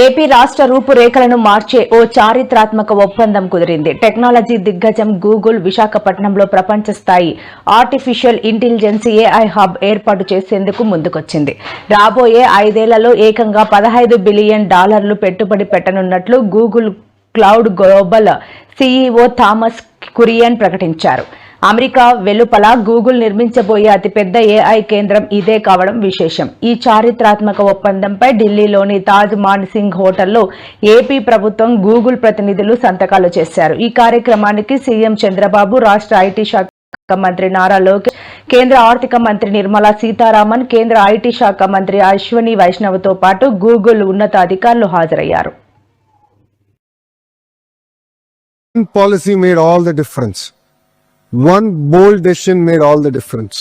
AP రాష్ట్ర రూపురేఖలను మార్చే ఓ చారిత్రాత్మక ఒప్పందం కుదిరింది. టెక్నాలజీ దిగ్గజం గూగుల్ విశాఖపట్నంలో ప్రపంచ స్థాయి ఆర్టిఫిషియల్ ఇంటెలిజెన్స్ ఏఐ హబ్ ఏర్పాటు చేసేందుకు ముందుకొచ్చింది. రాబోయే ఐదేళ్ళలో ఏకంగా పదహైదు బిలియన్ డాలర్లు పెట్టుబడి పెట్టనున్నట్లు Google cloud global CEO Thomas Kurian ప్రకటించారు. అమెరికా వెలుపల గూగుల్ నిర్మించబోయే అతిపెద్ద ఏఐ కేంద్రం ఇదే కావడం విశేషం. ఈ చారిత్రాత్మక ఒప్పందంపై ఢిల్లీలోని తాజ్ మాన్ సింగ్ హోటల్లో ఏపీ ప్రభుత్వం గూగుల్ ప్రతినిధులు సంతకాలు చేశారు. ఈ కార్యక్రమానికి సీఎం చంద్రబాబు రాష్ట్ర ఐటీ శాఖ మంత్రి నారా లోకేష్ కేంద్ర ఆర్థిక మంత్రి నిర్మలా సీతారామన్ కేంద్ర ఐటీ శాఖ మంత్రి అశ్వని వైష్ణవ్తో పాటు గూగుల్ ఉన్నతాధికారులు హాజరయ్యారు. Policy made all the difference. One bold decision made all the difference.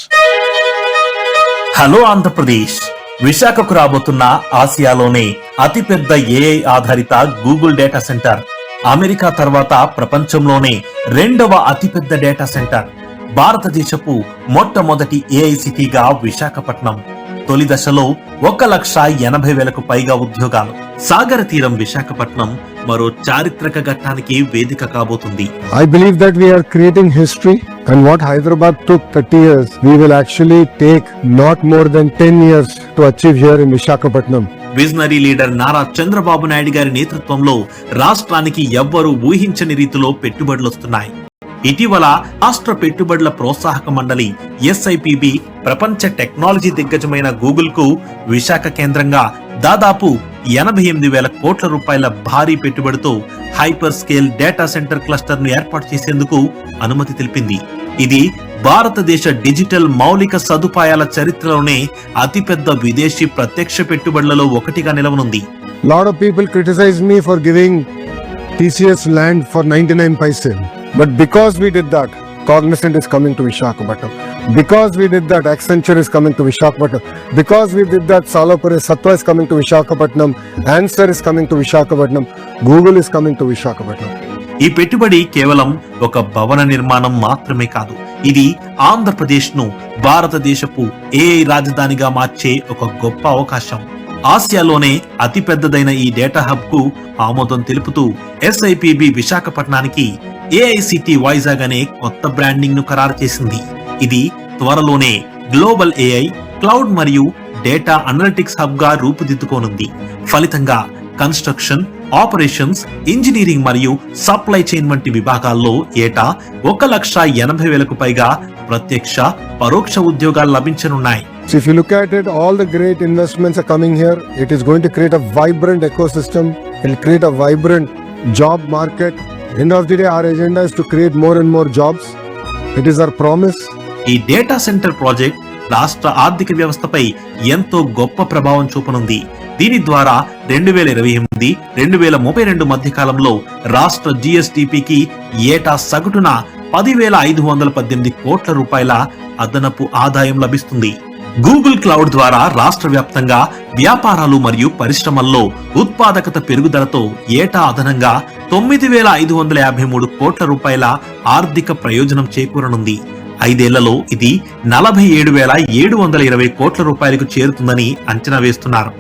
Hello Andhra Pradesh విశాఖకు రాబోతున్న ఆసియాలోనే అతిపెద్ద ఏఐ ఆధారిత గూగుల్ డేటా సెంటర్ అమెరికా తర్వాత ప్రపంచంలోనే రెండవ అతిపెద్ద డేటా సెంటర్ భారతదేశపు మొట్టమొదటి ఏఐ సిటీగా విశాఖపట్నం. తొలి దశలో ఒక లక్ష ఎనభై వేలకు పైగా ఉద్యోగాలు. సాగర తీరం విశాఖపట్నం మరో చారిత్రక ఘట్టానికి వేదిక కాబోతుంది. I believe that we are creating history and what Hyderabad to 30 years we will actually take not more than 10 years to achieve here in Visakhapatnam visionary leader Nara Chandrababu Naidu గారి నేతృత్వంలో రాష్ట్రానికి ఎవ్వరూ ఊహించని రీతిలో పెట్టుబడులు వస్తున్నాయి. ఇటీవల రాష్ట్ర పెట్టుబడుల ప్రోత్సాహక మండలి ఎస్ఐపిబి ప్రపంచ టెక్నాలజీ దిగ్గజమైన గూగుల్కు విశాఖ కేంద్రంగా దాదాపు ఎనభై ఎనిమిది వేల కోట్ల రూపాయల భారీ పెట్టుబడితో హైపర్ స్కేల్ డేటా సెంటర్ క్లస్టర్ను ఏర్పాటు చేసేందుకు అనుమతి తెలిపింది ఇది భారతదేశ డిజిటల్ మౌలిక సదుపాయాల చరిత్రలోనే అతిపెద్ద విదేశీ ప్రత్యక్ష పెట్టుబడులలో ఒకటిగా నిలవనుంది Lot of people criticize me for giving TCS land for 99 paise. But because we did that Cognizant is coming to Visakhapatnam because we did that Accenture is coming to Visakhapatnam because we did that Salarpuria Sattva is coming to Visakhapatnam ANSR is coming to Visakhapatnam Google is coming to Visakhapatnam ఈ పెట్టుబడి కేవలం ఒక భవన నిర్మాణం మాత్రమే కాదు. ఇది ఆంధ్రప్రదేశ్ను భారతదేశపు ఏ రాజధానిగా మార్చే ఒక గొప్ప అవకాశం. ఆసియాలోనే అతి పెద్దదైన ఈ డేటా హబ్కు ఆమోదం తెలుపుతూ ఎస్ఐపిబి విశాఖపట్నానికి ఏఐసిటి వైజాగ్ అనే కొత్త బ్రాండింగ్ను ఖరారు చేసింది ఇది త్వరలోనే గ్లోబల్ ఏఐ క్లౌడ్ మరియు డేటా అనలిటిక్స్ హబ్గా రూపుదిద్దుకోనుంది ఫలితంగా కన్స్ట్రక్షన్ ఆపరేషన్స్ ఇంజనీరింగ్ మరియు సప్లై చైన్ వంటి విభాగాల్లో ఏటా ఒక లక్ష ఎనభై వేలకు పైగా ప్రత్యక్ష పరోక్ష ఉద్యోగాలు లభించనున్నాయి So if you look at it, all the great investments are coming here. It is going to create a vibrant ecosystem. It will create a vibrant job market. End of the day our agenda is to create more and more jobs it is our promise ఈ data centre project రాష్ట్ర ఆర్థిక వ్యవస్థపై ఎంతో గొప్ప ప్రభావం చూపనుంది. దీని ద్వారా రెండు వేల ఇరవై ఎనిమిది రెండు వేల ముప్పై రెండు మధ్య కాలంలో రాష్ట్ర జిఎస్టిపికి ఏటా సగటున పదివేల ఐదు వందల పద్దెనిమిది కోట్ల రూపాయల అదనపు ఆదాయం లభిస్తుంది. గూగుల్ క్లౌడ్ ద్వారా రాష్ట్ర వ్యాప్తంగా వ్యాపారాలు మరియు పరిశ్రమల్లో ఉత్పాదకత పెరుగుదలతో ఏటా అదనంగా తొమ్మిది వేల ఐదు వందల యాభై మూడు కోట్ల రూపాయల ఆర్థిక ప్రయోజనం చేకూరనుంది. ఐదేళ్ళలో ఇది నలభై ఏడు వేల ఏడు వందల ఇరవై కోట్ల రూపాయలకు చేరుతుందని అంచనా వేస్తున్నారు.